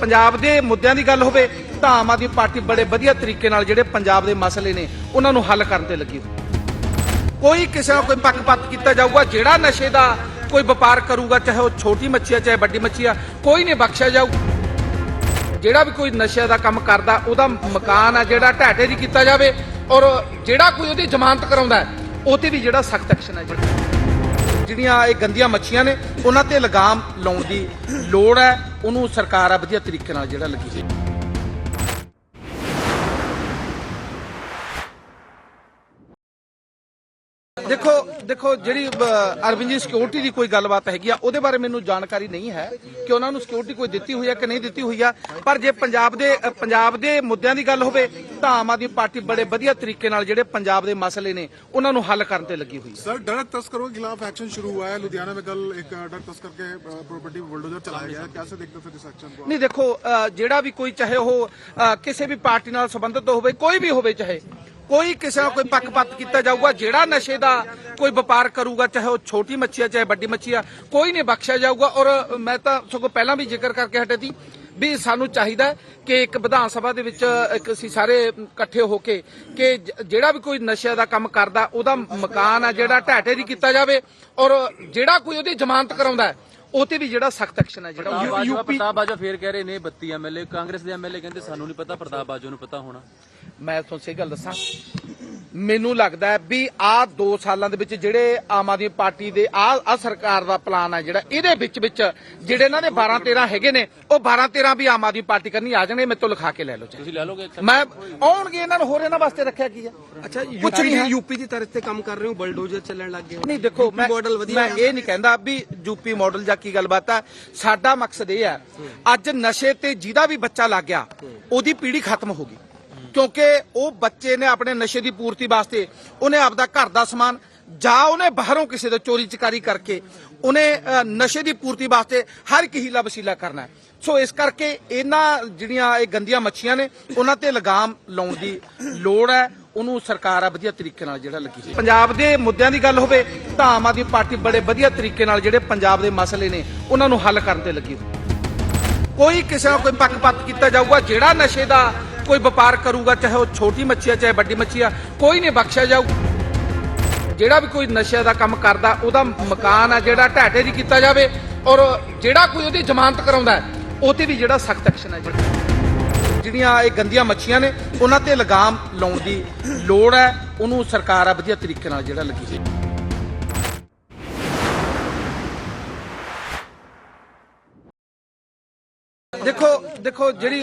ਪੰਜਾਬ ਦੇ ਮੁੱਦਿਆਂ ਦੀ ਗੱਲ ਹੋਵੇ, ਤਾਂ ਆਮ ਆਦਮੀ ਪਾਰਟੀ ਬੜੇ ਵਧੀਆ ਤਰੀਕੇ ਨਾਲ ਜਿਹੜੇ ਪੰਜਾਬ ਦੇ ਮਸਲੇ ਨੇ, ਉਹਨਾਂ ਨੂੰ ਹੱਲ ਕਰਨ ਤੇ ਲੱਗੀ ਕੋਈ ਕਿਸੇ ਨਾਲ ਕੋਈ ਪੱਖਪਾਤ ਕੀਤਾ ਜਾਊਗਾ, ਜਿਹੜਾ ਨਸ਼ੇ ਦਾ ਕੋਈ ਵਪਾਰ ਕਰੂਗਾ, ਚਾਹੇ ਉਹ ਛੋਟੀ ਮੱਛੀ ਆ, ਚਾਹੇ ਵੱਡੀ ਮੱਛੀ ਆ, ਕੋਈ ਨਹੀਂ ਬਖਸ਼ਿਆ ਜਾਊ। ਜਿਹੜਾ ਵੀ ਕੋਈ ਨਸ਼ੇ ਦਾ ਕੰਮ ਕਰਦਾ, ਉਹਦਾ ਮਕਾਨ ਆ ਜਿਹੜਾ ਢਾਟੇ ਦੀ ਕੀਤਾ ਜਾਵੇ, ਔਰ ਜਿਹੜਾ ਕੋਈ ਉਹਦੀ ਜ਼ਮਾਨਤ ਕਰਾਉਂਦਾ ਉਹ ਤੇ ਵੀ ਜਿਹੜਾ ਸਖਤ ਐਕਸ਼ਨ ਹੈ ਜਿਹੜਾ। ਜਿਹੜੀਆਂ ਇਹ ਗੰਦੀਆਂ ਮੱਛੀਆਂ ਨੇ, ਉਹਨਾਂ ਤੇ ਲਗਾਮ ਲਾਉਣ ਦੀ ਲੋੜ ਹੈ। ਉਹਨੂੰ ਸਰਕਾਰ ਆ ਵਧੀਆ ਤਰੀਕੇ ਨਾਲ ਜਿਹੜਾ ਲੱਗੀ ਹੋਈ ਦੇਖੋ ਦੇਖੋ ਜਿਹੜੀ ਅ, ਅਰਵਿੰਦ ਜੀ ਸਿਕਿਉਰਿਟੀ ਦੀ ਕੋਈ ਗੱਲਬਾਤ ਹੈਗੀ ਆ ਉਹਦੇ ਬਾਰੇ ਮੈਨੂੰ ਜਾਣਕਾਰੀ ਨਹੀਂ ਹੈ ਕਿ ਉਹਨਾਂ ਨੂੰ ਸਿਕਿਉਰਿਟੀ ਕੋਈ ਦਿੱਤੀ ਹੋਈ ਹੈ ਕਿ ਨਹੀਂ ਦਿੱਤੀ ਹੋਈ ਆ ਪਰ ਜੇ ਪੰਜਾਬ ਦੇ ਅ, ਪੰਜਾਬ ਦੇ ਮੁੱਦਿਆਂ ਦੀ ਗੱਲ ਹੋਵੇ ਤਾਂ ਆਮ ਆਦਮੀ ਪਾਰਟੀ ਬੜੇ ਵਧੀਆ ਤਰੀਕੇ ਨਾਲ ਜਿਹੜੇ ਪੰਜਾਬ ਦੇ ਮਸਲੇ ਨੇ ਉਹਨਾਂ ਨੂੰ ਹੱਲ ਕਰਨ ਤੇ ਲੱਗੀ ਹੋਈ ਹੈ सर ड्रग तस्करों के खिलाफ एक्शन शुरू हुआ है लुधियाना में कल एक ड्रग तस्कर के प्रॉपर्टी बुलडोजर चलाया गया है कैसे देखते हो फिर इस एक्शन को ਨਹੀਂ ਦੇਖੋ ਅ, ਜਿਹੜਾ ਵੀ ਕੋਈ ਚਾਹੇ ਉਹ ਅ, ਕਿਸੇ ਵੀ ਪਾਰਟੀ ਨਾਲ ਸੰਬੰਧਿਤ ਹੋਵੇ ਕੋਈ ਵੀ ਹੋਵੇ ਚਾਹੇ ਕੋਈ ਕਿਸੇ ਨਾਲ ਕੋਈ ਪੱਖਪਾਤ ਕੀਤਾ ਜਾਊਗਾ ਜਿਹੜਾ ਨਸ਼ੇ ਦਾ ਕੋਈ ਵਪਾਰ ਕਰੂਗਾ ਚਾਹੇ ਉਹ ਛੋਟੀ ਮੱਛੀ ਆ ਚਾਹੇ ਵੱਡੀ ਮੱਛੀ ਆ ਕੋਈ ਨਹੀਂ ਬਖਸ਼ਿਆ ਜਾਊਗਾ। ਔਰ ਮੈਂ ਤਾਂ ਸਗੋਂ ਪਹਿਲਾਂ ਵੀ ਜ਼ਿਕਰ ਕਰਕੇ ਹਟੇ ਸੀ ਵੀ ਸਾਨੂੰ ਚਾਹੀਦਾ ਕਿ ਇੱਕ ਵਿਧਾਨ ਸਭਾ ਦੇ ਵਿੱਚ ਇੱਕ ਅਸੀਂ ਸਾਰੇ ਇਕੱਠੇ ਹੋ ਕੇ ਕਿ ਜਿਹੜਾ ਵੀ ਕੋਈ ਨਸ਼ੇ ਦਾ ਕੰਮ ਕਰਦਾ ਉਹਦਾ ਮਕਾਨ ਆ ਜਿਹੜਾ ਢਾਟੇ ਦੀ ਕੀਤਾ ਜਾਵੇ। ਔਰ ਜਿਹੜਾ ਕੋਈ ਉਹਦੀ ਜ਼ਮਾਨਤ ਕਰਾਉਂਦਾ ਉਹ ਤੇ ਵੀ ਜਿਹੜਾ ਸਖਤ ਐਕਸ਼ਨ ਹੈ ਜਿਹੜਾ ਪ੍ਰਤਾਪ ਬਾਜਵਾ ਫੇਰ ਕਹਿ ਰਹੇ ਨੇ 32 ਐਮਐਲਏ ਕਾਂਗਰਸ ਦੇ ਐਮਐਲਏ ਕਹਿੰਦੇ ਸਾਨੂੰ ਨਹੀਂ ਪਤਾ ਪ੍ਰਤਾਪ ਬਾਜਵਾ ਨੂੰ ਪਤਾ ਹੋਣਾ। ਮੈਂ ਤੁਹਾਨੂੰ ਸਹੀ ਗੱਲ ਦੱਸਾਂ। ਮੈਨੂੰ ਲੱਗਦਾ ਹੈ ਵੀ ਆਹ 2 ਸਾਲਾਂ ਦੇ ਵਿੱਚ ਜਿਹੜੇ ਆਮ ਆਦਮੀ ਪਾਰਟੀ ਦੇ ਆਹ ਆ ਸਰਕਾਰ ਦਾ ਪਲਾਨ ਹੈ ਜਿਹੜਾ ਇਹਦੇ ਵਿੱਚ ਵਿੱਚ ਜਿਹੜੇ ਇਹਨਾਂ ਦੇ 12 13 ਹੈਗੇ ਨੇ ਉਹ 12 13 ਵੀ ਆਮ ਆਦਮੀ ਪਾਰਟੀ ਕਰਨੀ ਆ ਜਾਣਗੇ ਮੇਰੇ ਤੋਂ ਲਿਖਾ ਕੇ ਲੈ ਲਓ। ਤੁਸੀਂ ਲੈ ਲੋਗੇ ਮੈਂ ਆਉਣਗੇ ਇਹਨਾਂ ਨੂੰ ਹੋਰ ਇਹਨਾਂ ਵਾਸਤੇ ਰੱਖਿਆ ਕੀ ਹੈ? ਅੱਛਾ ਕੁਛ ਨਹੀਂ ਹੈ। ਯੂਪੀ ਦੀ ਤਰਫ ਤੇ ਕੰਮ ਕਰ ਰਹੇ ਹੋ ਬਲਡੋਜ਼ਰ ਚੱਲਣ ਲੱਗ ਗਏ। ਨਹੀਂ ਦੇਖੋ ਮੈਂ ਮਾਡਲ ਵਧੀਆ ਮੈਂ ਇਹ ਨਹੀਂ ਕਹਿੰਦਾ ਵੀ ਯੂਪੀ ਮਾਡਲ ਜਾਂ ਕੀ ਗੱਲਬਾਤ ਹੈ। ਸਾਡਾ ਮਕਸਦ ਇਹ ਹੈ ਅੱਜ ਨਸ਼ੇ ਤੇ ਜਿਹਦਾ ਵੀ ਬੱਚਾ ਲੱਗ ਗਿਆ ਉਹਦੀ ਪੀੜ੍ਹੀ ਖਤਮ ਹੋ ਗਈ। ਕਿਉਂਕਿ ਉਹ ਬੱਚੇ ਨੇ ਆਪਣੇ ਨਸ਼ੇ ਦੀ ਪੂਰਤੀ ਵਾਸਤੇ ਉਹਨੇ ਆਪਦਾ ਘਰ ਦਾ ਸਮਾਨ ਜਾਂ ਉਹਨੇ ਬਾਹਰੋਂ ਕਿਸੇ ਤੋਂ ਚੋਰੀ ਚਕਾਰੀ ਕਰਕੇ ਉਹਨੇ ਨਸ਼ੇ ਦੀ ਪੂਰਤੀ ਵਾਸਤੇ ਹਰ ਇੱਕ ਹੀਲਾ ਵਸੀਲਾ ਕਰਨਾ ਸੋ ਇਸ ਕਰਕੇ ਇਹਨਾਂ ਜਿਹੜੀਆਂ ਇਹ ਗੰਦੀਆਂ ਮੱਛੀਆਂ ਨੇ, ਉਹਨਾਂ ਤੇ ਲਗਾਮ ਲਾਉਣ ਦੀ ਲੋੜ ਹੈ। ਉਹਨੂੰ ਸਰਕਾਰ ਆ ਵਧੀਆ ਤਰੀਕੇ ਨਾਲ ਜਿਹੜਾ ਲੱਗੀ ਪੰਜਾਬ ਦੇ ਮੁੱਦਿਆਂ ਦੀ ਗੱਲ ਹੋਵੇ ਤਾਂ ਆਮ ਆਦਮੀ ਪਾਰਟੀ ਬੜੇ ਵਧੀਆ ਤਰੀਕੇ ਨਾਲ ਜਿਹੜੇ ਪੰਜਾਬ ਦੇ ਮਸਲੇ ਨੇ, ਉਹਨਾਂ ਨੂੰ ਹੱਲ ਕਰਨ ਤੇ ਲੱਗੀ ਕੋਈ ਕਿਸੇ ਨਾਲ ਕੋਈ ਪੱਖਪਾਤ ਕੀਤਾ ਜਾਊਗਾ ਜਿਹੜਾ ਨਸ਼ੇ ਦਾ ਕੋਈ ਵਪਾਰ ਕਰੂਗਾ ਚਾਹੇ ਉਹ ਛੋਟੀ ਮੱਛੀ ਆ ਚਾਹੇ ਵੱਡੀ ਮੱਛੀ ਆ ਕੋਈ ਨਹੀਂ ਬਖਸ਼ਿਆ ਜਾਊ। ਜਿਹੜਾ ਵੀ ਕੋਈ ਨਸ਼ੇ ਦਾ ਕੰਮ ਕਰਦਾ ਉਹਦਾ ਮਕਾਨ ਆ ਜਿਹੜਾ ਢਾਟੇ ਦੀ ਕੀਤਾ ਜਾਵੇ ਔਰ ਜਿਹੜਾ ਕੋਈ ਉਹਦੀ ਜ਼ਮਾਨਤ ਕਰਾਉਂਦਾ ਹੈ, ਉਹ ਤੇ ਵੀ ਜਿਹੜਾ ਸਖਤ ਐਕਸ਼ਨ ਹੈ ਜਿਹੜੀਆਂ ਇਹ ਗੰਦੀਆਂ ਮੱਛੀਆਂ ਨੇ ਉਹਨਾਂ ਤੇ ਲਗਾਮ ਲਾਉਣ ਦੀ ਲੋੜ ਹੈ ਉਹਨੂੰ ਸਰਕਾਰ ਆ ਵਧੀਆ ਤਰੀਕੇ ਨਾਲ ਜਿਹੜਾ ਲੱਗੀ ਹੋਈ। ਦੇਖੋ ਦੇਖੋ ਜਿਹੜੀ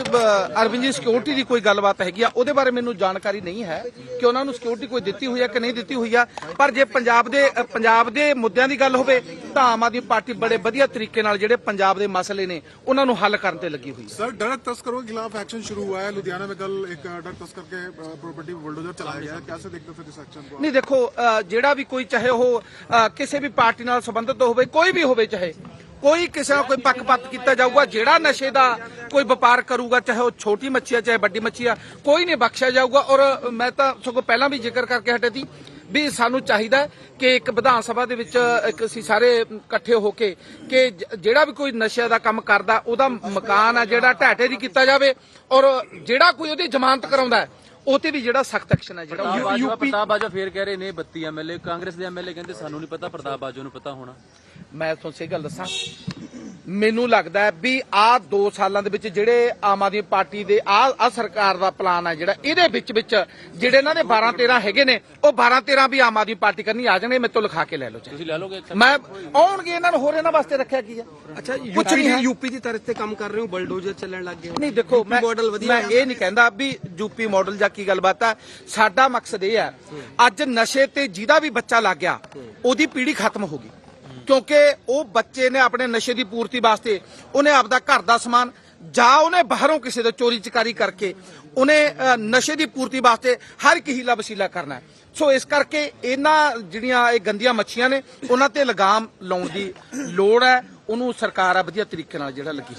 ਅਰਵਿੰਦ ਜੀ ਸਿਕਿਉਰਿਟੀ ਦੀ ਕੋਈ ਗੱਲਬਾਤ ਹੈਗੀ ਆ ਉਹਦੇ ਬਾਰੇ ਮੈਨੂੰ ਜਾਣਕਾਰੀ ਨਹੀਂ ਹੈ ਕਿ ਉਹਨਾਂ ਨੂੰ ਸਿਕਿਉਰਿਟੀ ਕੋਈ ਦਿੱਤੀ ਹੋਈ ਆ ਕਿ ਨਹੀਂ ਦਿੱਤੀ ਹੋਈ ਆ। ਪਰ ਜੇ ਪੰਜਾਬ ਦੇ ਪੰਜਾਬ ਦੇ ਮੁੱਦਿਆਂ ਦੀ ਗੱਲ ਹੋਵੇ ਤਾਂ ਆਮ ਆਦਮੀ ਪਾਰਟੀ ਬੜੇ ਵਧੀਆ ਤਰੀਕੇ ਨਾਲ ਜਿਹੜੇ ਪੰਜਾਬ ਦੇ ਮਸਲੇ ਨੇ ਉਹਨਾਂ ਨੂੰ ਹੱਲ ਕਰਨ ਤੇ ਲੱਗੀ ਹੋਈ ਸਰ ਡਰਗ ਤਸਕਰੋਂ ਦੇ ਖਿਲਾਫ ਐਕਸ਼ਨ ਸ਼ੁਰੂ ਹੋਇਆ ਹੈ। ਲੁਧਿਆਣਾ ਵਿੱਚ ਕੱਲ ਇੱਕ ਡਰਗ ਤਸਕਰ ਕੇ ਪ੍ਰੋਪਰਟੀ ਬੁਲਡੋਜ਼ਰ ਚਲਾਇਆ ਗਿਆ। ਕਿਵੇਂ ਦੇਖਦੇ ਹੋ ਇਸ ਐਕਸ਼ਨ ਨੂੰ ਨਹੀਂ ਦੇਖੋ ਜਿਹੜਾ ਵੀ ਕੋਈ ਚਾਹੇ ਉਹ ਕਿਸੇ ਵੀ ਪਾਰਟੀ ਨਾਲ ਸੰਬੰਧਿਤ ਹੋਵੇ ਕੋਈ ਵੀ ਹੋਵੇ ਚਾਹੇ ਕੋਈ ਕਿਸੇ ਨਾਲ ਕੋਈ ਪੱਖਪਾਤ ਕੀਤਾ ਜਾਊਗਾ ਜਿਹੜਾ ਨਸ਼ੇ ਦਾ ਕੋਈ ਵਪਾਰ ਕਰੂਗਾ ਚਾਹੇ ਉਹ ਛੋਟੀ ਮੱਛੀ ਆ ਚਾਹੇ ਵੱਡੀ ਮੱਛੀ ਆ ਕੋਈ ਨਹੀਂ ਬਖਸ਼ਿਆ ਜਾਊਗਾ। ਔਰ ਮੈਂ ਤਾਂ ਸਗੋਂ ਪਹਿਲਾਂ ਵੀ ਜ਼ਿਕਰ ਕਰਕੇ ਹਟੇ ਸੀ ਵੀ ਸਾਨੂੰ ਚਾਹੀਦਾ ਕਿ ਇੱਕ ਵਿਧਾਨ ਸਭਾ ਦੇ ਵਿੱਚ ਇੱਕ ਅਸੀਂ ਸਾਰੇ ਇਕੱਠੇ ਹੋ ਕੇ ਕਿ ਜਿਹੜਾ ਵੀ ਕੋਈ ਨਸ਼ੇ ਦਾ ਕੰਮ ਕਰਦਾ ਉਹਦਾ ਮਕਾਨ ਆ ਜਿਹੜਾ ਢਾਟੇ ਦੀ ਕੀਤਾ ਜਾਵੇ। ਔਰ ਜਿਹੜਾ ਕੋਈ ਉਹਦੀ ਜ਼ਮਾਨਤ ਕਰਾਉਂਦਾ ਉਹ ਤੇ ਵੀ ਜਿਹੜਾ ਸਖਤ ਐਕਸ਼ਨ ਹੈ ਜਿਹੜਾ ਪ੍ਰਤਾਪ ਬਾਜਵਾ ਫੇਰ ਕਹਿ ਰਹੇ ਨੇ 32 ਐਮਐਲਏ ਕਾਂਗਰਸ ਦੇ ਐਮਐਲਏ ਕਹਿੰਦੇ ਸਾਨੂੰ ਨਹੀਂ ਪਤਾ ਪ੍ਰਤਾਪ ਬਾਜਵਾ ਨੂੰ ਪਤਾ ਹੋਣਾ। ਮੈਂ ਤੁਹਾਨੂੰ ਸਹੀ ਗੱਲ ਦੱਸਾਂ। ਮੈਨੂੰ ਲੱਗਦਾ ਹੈ ਵੀ ਆਹ 2 ਸਾਲਾਂ ਦੇ ਵਿੱਚ ਜਿਹੜੇ ਆਮ ਆਦਮੀ ਪਾਰਟੀ ਦੇ ਆਹ ਆ ਸਰਕਾਰ ਦਾ ਪਲਾਨ ਹੈ ਜਿਹੜਾ ਇਹਦੇ ਵਿੱਚ ਵਿੱਚ ਜਿਹੜੇ ਇਹਨਾਂ ਦੇ 12 13 ਹੈਗੇ ਨੇ ਉਹ 12 13 ਵੀ ਆਮ ਆਦਮੀ ਪਾਰਟੀ ਕਰਨੀ ਆ ਜਾਣਗੇ ਮੇਰੇ ਤੋਂ ਲਿਖਾ ਕੇ ਲੈ ਲਓ। ਤੁਸੀਂ ਲੈ ਲੋਗੇ ਮੈਂ ਆਉਣਗੇ ਇਹਨਾਂ ਨੂੰ ਹੋਰ ਇਹਨਾਂ ਵਾਸਤੇ ਰੱਖਿਆ ਕੀ ਹੈ? ਅੱਛਾ ਕੁਛ ਨਹੀਂ ਹੈ। ਯੂਪੀ ਦੀ ਤਰਫ ਤੇ ਕੰਮ ਕਰ ਰਹੇ ਹੋ ਬਲਡੋਜ਼ਰ ਚੱਲਣ ਲੱਗ ਗਏ। ਨਹੀਂ ਦੇਖੋ ਮੈਂ ਮਾਡਲ ਵਧੀਆ ਮੈਂ ਇਹ ਨਹੀਂ ਕਹਿੰਦਾ ਵੀ ਯੂਪੀ ਮਾਡਲ ਜਾਂ ਕੀ ਗੱਲਬਾਤ ਹੈ। ਸਾਡਾ ਮਕਸਦ ਇਹ ਹੈ ਅੱਜ ਨਸ਼ੇ ਤੇ ਜਿਹਦਾ ਵੀ ਬੱਚਾ ਲੱਗ ਗਿਆ ਉਹਦੀ ਪੀੜ੍ਹੀ ਖਤਮ ਹੋ ਗਈ। ਕਿਉਂਕਿ ਉਹ ਬੱਚੇ ਨੇ ਆਪਣੇ ਨਸ਼ੇ ਦੀ ਪੂਰਤੀ ਵਾਸਤੇ ਉਹਨੇ ਆਪਦਾ ਘਰ ਦਾ ਸਮਾਨ ਜਾਂ ਉਹਨੇ ਬਾਹਰੋਂ ਕਿਸੇ ਤੋਂ ਚੋਰੀ ਚਕਾਰੀ ਕਰਕੇ ਉਹਨੇ ਨਸ਼ੇ ਦੀ ਪੂਰਤੀ ਵਾਸਤੇ ਹਰ ਇੱਕ ਹੀਲਾ ਵਸੀਲਾ ਕਰਨਾ ਸੋ ਇਸ ਕਰਕੇ ਇਹਨਾਂ ਜਿਹੜੀਆਂ ਇਹ ਗੰਦੀਆਂ ਮੱਛੀਆਂ ਨੇ, ਉਹਨਾਂ ਤੇ ਲਗਾਮ ਲਾਉਣ ਦੀ ਲੋੜ ਹੈ। ਉਹਨੂੰ ਸਰਕਾਰ ਆ ਵਧੀਆ ਤਰੀਕੇ ਨਾਲ ਜਿਹੜਾ ਲੱਗੀ